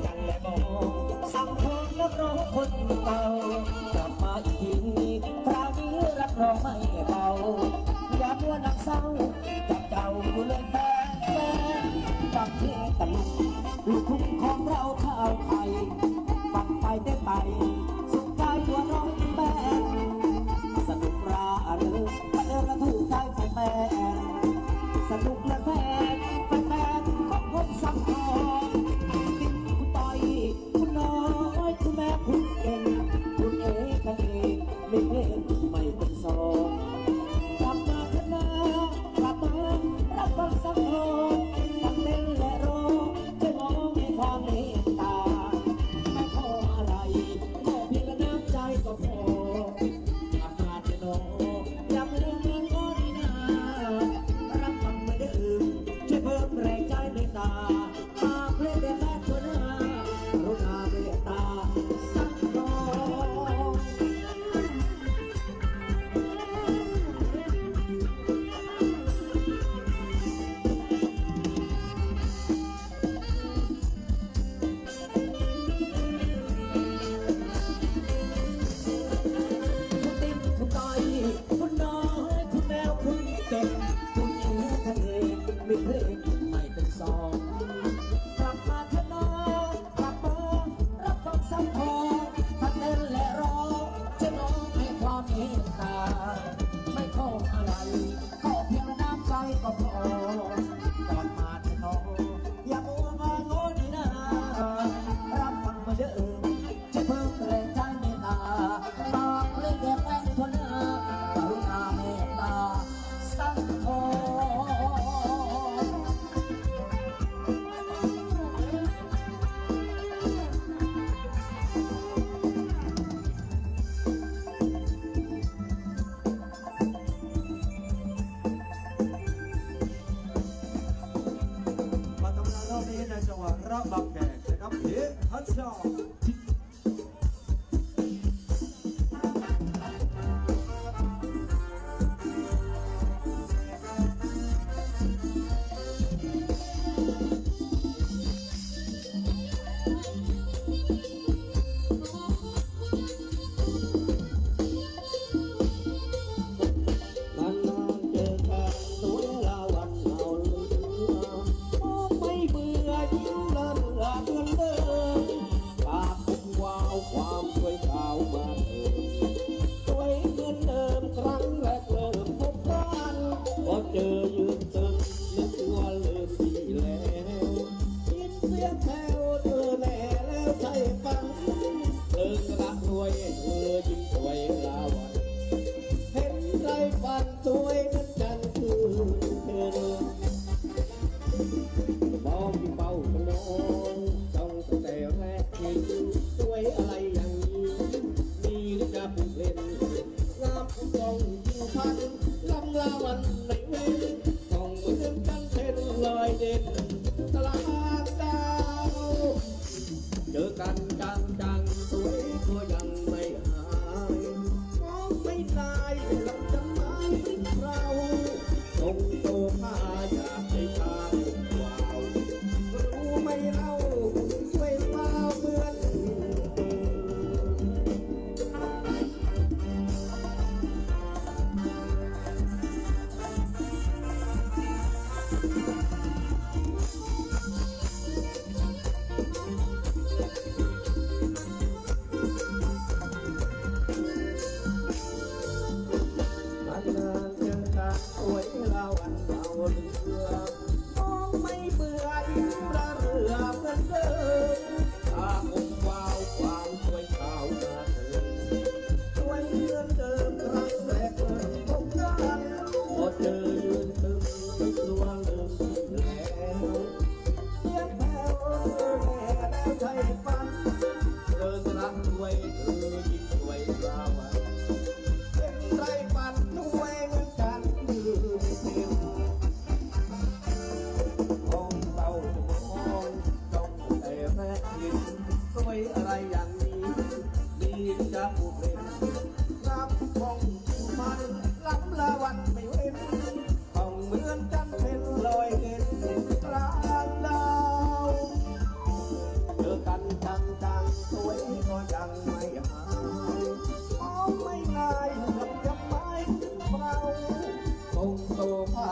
que. มาทำงานรอนี้ในจังหวัระบำแดดนะครับเฮฮัชชอ ความช่วยสาวมาเถิมดสวยเหมือนเดิมครั้งแรกเริ่มพบกันพอเจออยู่ น้ำกองยิงพันลำลาวันไม่เว้นกองเว้นกันเช่นลอยเด่นตลาดดาวเจอกัน ಬಂದು อะอย่างนี้มีจะผู้เป็นน้ำของผู้มันล้ำละวันไม่เว้นของเมืองกันเป็นลอยเด่นปราดราเจอกันจังจังสวยก็ยังไม่หายมองไม่ง่ายเหมือนกับไม้เราตรงโตพา